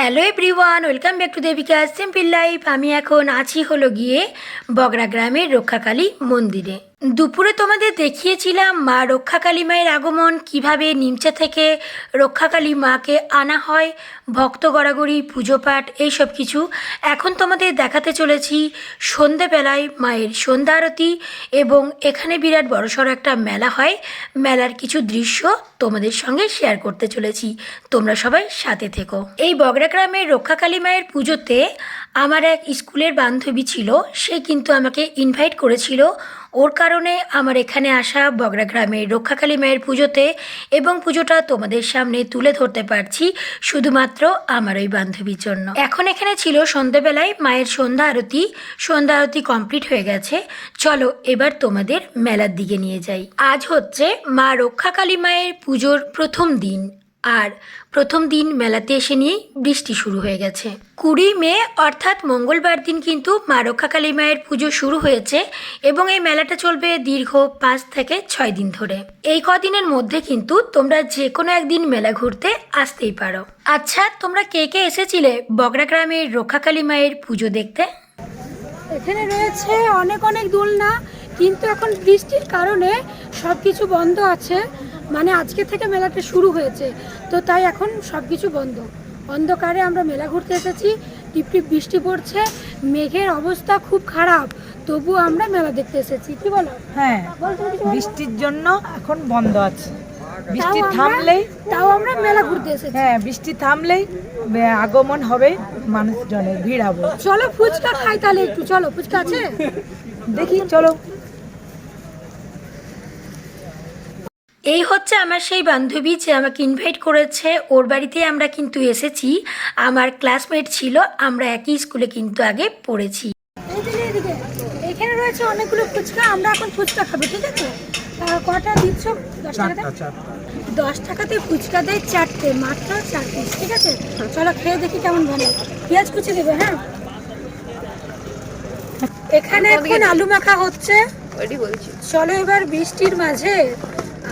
Hello everyone, welcome back to Devika, simple life. আমি এখন আছি হলো গিয়ে বগরা গ্রামের রক্ষাকালী মন্দিরে। দুপুরে তোমাদের দেখিয়েছিলাম মা রক্ষাকালী মায়ের আগমন, কীভাবে নিমচা থেকে রক্ষাকালী মাকে আনা হয়, ভক্ত গড়াগড়ি, পুজো পাঠ এইসব কিছু। এখন তোমাদের দেখাতে চলেছি সন্ধেবেলায় মায়ের সন্ধ্যা আরতি এবং এখানে বিরাট বড়সড় একটা মেলা হয়। মেলার কিছু দৃশ্য তোমাদের সঙ্গে শেয়ার করতে চলেছি। তোমরা সবাই সাথে থেকো। এই বগরা গ্রামের রক্ষাকালী মায়ের পুজোতে আমার এক স্কুলের বান্ধবী ছিল, সে কিন্তু আমাকে ইনভাইট করেছিল ওর কারণে আমার এখানে আসা বগরা গ্রামের রক্ষাকালী মায়ের পুজোতে এবং পুজোটা তোমাদের সামনে তুলে ধরতে পারছি শুধুমাত্র আমার ওই বান্ধবীর জন্য। এখন এখানে ছিল সন্ধ্যেবেলায় মায়ের সন্ধ্যা আরতি। সন্ধ্যা আরতি কমপ্লিট হয়ে গেছে। চলো এবার তোমাদের মেলার দিকে নিয়ে যাই। আজ হচ্ছে মা রক্ষাকালী মায়ের পুজোর প্রথম দিন। আর প্রথম দিন মেলাতে এসে নিয়েই বৃষ্টি শুরু হয়ে গেছে। কুড়ি মে, অর্থাৎ মঙ্গলবার দিন কিন্তু মা রক্ষাকালী মায়ের পুজো শুরু হয়েছে এবং এই মেলাটা চলবে দীর্ঘ পাঁচ থেকে ছয় দিন ধরে। এই কদিনের মধ্যে কিন্তু তোমরা যে কোনো একদিন মেলা ঘুরতে আসতেই পারো। আচ্ছা তোমরা কে কে এসেছিলে বগরা গ্রামের রক্ষাকালী মায়ের পুজো দেখতে? এখানে রয়েছে অনেক অনেক দোলনা, কিন্তু এখন বৃষ্টির কারণে সব কিছু বন্ধ আছে। মানে আজকে থেকে মেলাটা শুরু হয়েছে। তো তাই এখন সব কিছু বন্ধ। অন্ধকারে আমরা মেলা ঘুরতে এসেছি টিপ টিপ বৃষ্টি পড়ছে মেঘের অবস্থা খুব খারাপ তবু আমরা মেলা দেখতে এসেছি। কি বলো? হ্যাঁ? বৃষ্টির জন্য এখন বন্ধ আছে। বৃষ্টি থামলেই তাও আমরা মেলা ঘুরতে এসেছি। হ্যাঁ বৃষ্টি থামলেই আগমন হবে মানুষজনের ভিড় হবে চলো ফুচকা খাই তাহলে একটু চলো ফুচকা আছে? দেখি চলো। এই হচ্ছে আমার সেই বান্ধবী যে আমাকে ইনভাইট করেছে। ওর বাড়িতে আমরা কিন্তু এসেছি। আমার ক্লাসমেট ছিল আমরা একই স্কুলে কিন্তু আগে পড়েছি। এখানে রয়েছে অনেকগুলো ফুচকা আমরা এখন ফুচকা খাব ঠিক আছে? কটা দিচ্ছ? দশ টাকাতে? দশ টাকাতে ফুচকা দেয় চারটে মাত্র চার পিস ঠিক আছে? চলো খেয়ে দেখি কেমন ভালো পেঁয়াজ কুচি দেবে হ্যাঁ? এখানে এখন আলু মাখা হচ্ছে। চলো এবার বৃষ্টির মাঝে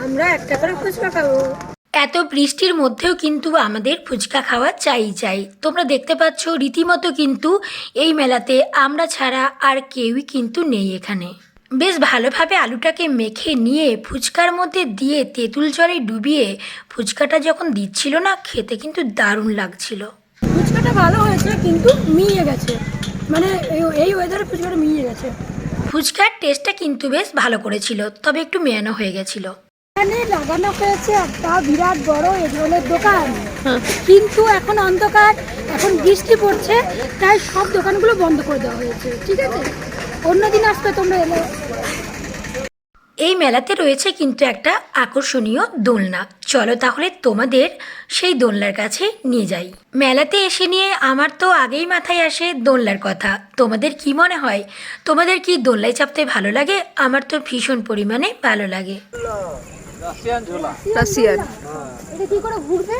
আমরা একটা করে ফুচকা খাব। এত বৃষ্টির মধ্যেও কিন্তু আমাদের ফুচকা খাওয়া চাই চাই। তোমরা দেখতে পাচ্ছ রীতিমতো কিন্তু এই মেলাতে আমরা ছাড়া আর কেউই কিন্তু নেই এখানে। বেশ ভালোভাবে আলুটাকে মেখে নিয়ে ফুচকার মধ্যে দিয়ে তেঁতুল জলে ডুবিয়ে ফুচকাটা যখন দিচ্ছিল না খেতে কিন্তু দারুণ লাগছিল। ফুচকাটা ভালো হয়েছে কিন্তু মিয়ে গেছে। মানে এই- ওয়েদারে ফুচকাটা মিয়ে গেছে। ফুচকার টেস্টটা কিন্তু বেশ ভালো করেছিল তবে একটু মেয়ানো হয়ে গেছিল। এখানে লাগানো হয়েছে একটা বিরাট বড় এগরোলের দোকান। কিন্তু এখন অন্ধকার এখন বৃষ্টি পড়ছে তাই সব দোকানগুলো বন্ধ করে দেওয়া হয়েছে ঠিক আছে? অন্যদিন আসতে তোমরা এলে। এই মেলাতে রয়েছে কিন্তু একটা আকর্ষণীয় দোলনা। চলো তাহলে তোমাদের সেই দোলনার কাছে নিয়ে যাই। মেলাতে এসে নিয়ে আমার তো আগেই মাথায় আসে দোলনার কথা। তোমাদের কি মনে হয়? তোমাদের কি দোলনায় চাপতে ভালো লাগে? আমার তো ভীষণ পরিমাণে ভালো লাগে। রাশিয়ান এটা কি করে ঘুরবে?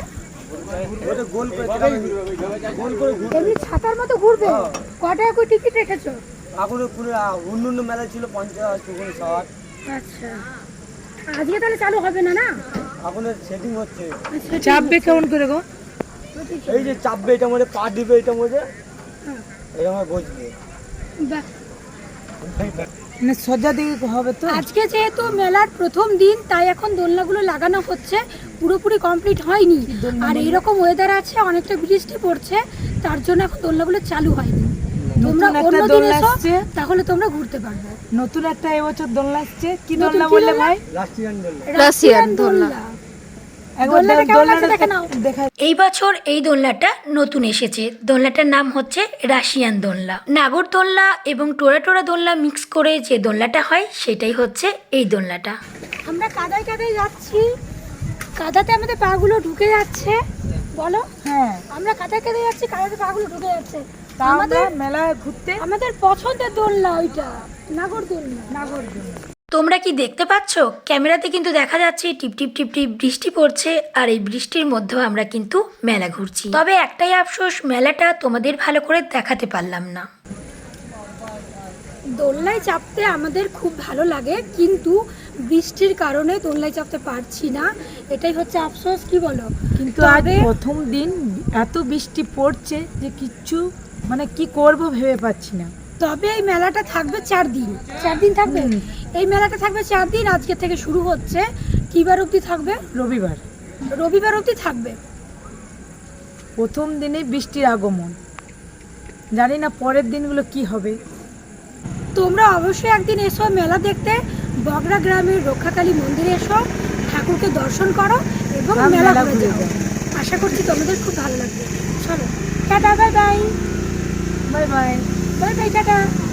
এমনি ছাতার মতো ঘুরবে? কটায় করে টিকিট রেখেছো? এখন পুরো অন্য অন্য মেলা ছিল পঞ্চাশ তখন ষাট। আচ্ছা। আজকে তাহলে চালু হবে না না? এখন সেটিং হচ্ছে। চাপবে কেমন করে গো? এই যে চাপবে এটার মধ্যে পা দিবে এটার মধ্যে এরকম বসবে। বাহ। মানে সজ্জা দিকে হবে তো? আজকে যেহেতু মেলার প্রথম দিন তাই এখন দোলনাগুলো লাগানো হচ্ছে। পুরোপুরি কমপ্লিট হয়নি। আর এইরকম ওয়েদার আছে অনেকটা বৃষ্টি পড়ছে তার জন্য এখন দোলনাগুলো চালু হয়নি। তোমরা অন্য দিন দোলনা এসো তাহলে তোমরা ঘুরতে পারবে। নতুন একটা এবছর দোলনা আসছে। কি দোলনা বললে ভাই? রাশিয়ান দোলনা। রাশিয়ান দোলনা। এই বছর এই দোলনাটা নতুন এসেছে। দোলনাটার নাম হচ্ছে রাশিয়ান দোলনা। নাগর দোলনা এবং টোরা টোরা দোলনা মিক্স করে যে দোলনাটা হয় সেটাই হচ্ছে এই দোলনাটা। আমরা কাদায় কাদায় যাচ্ছি। কাদাতে আমাদের পাগুলো ঢুকে যাচ্ছে। বলো? হ্যাঁ। আমরা কাদায় কাদায় যাচ্ছি কাদাতে পাগুলো ঢুকে যাচ্ছে। আমাদের মেলায় ঘুরতে আমাদের পছন্দের দোলনা ওইটা নাগর দোলনা। নাগর দোলনা। তোমরা কি দেখতে পাচ্ছ? ক্যামেরাতে কিন্তু দেখা যাচ্ছে টিপ টিপ টিপ টিপ বৃষ্টি পড়ছে আর এই বৃষ্টির মধ্যেও আমরা কিন্তু মেলা ঘুরছি। তবে একটাই আফসোস মেলাটা তোমাদের ভালো করে দেখাতে পারলাম না। দোলনায় চাপতে আমাদের খুব ভালো লাগে কিন্তু বৃষ্টির কারণে দোলনায় চাপতে পারছি না। এটাই হচ্ছে আফসোস কি বলো? কিন্তু আজ তবে- প্রথম দিন এত বৃষ্টি পড়ছে যে কিচ্ছু মানে কি করব ভেবে পাচ্ছি না। তবে এই মেলাটা থাকবে চার দিন। চার দিন থাকবে। এই মেলাটা থাকবে চার দিন আজকে থেকে শুরু হচ্ছে। কিবার অবধি থাকবে? রবিবার। রবিবার অবধি থাকবে। প্রথম দিনে বৃষ্টির আগমন। জানি না পরের দিনগুলো কি হবে। তোমরা অবশ্যই একদিন এসো মেলা দেখতে। বগরা গ্রামের রক্ষাকালী মন্দিরে এসো ঠাকুরকে দর্শন করো এবং মেলা ঘুরে যাও। আশা করছি তোমাদের খুব ভালো লাগবে। চলো tata bye bye. Bye bye. Bye bye tata.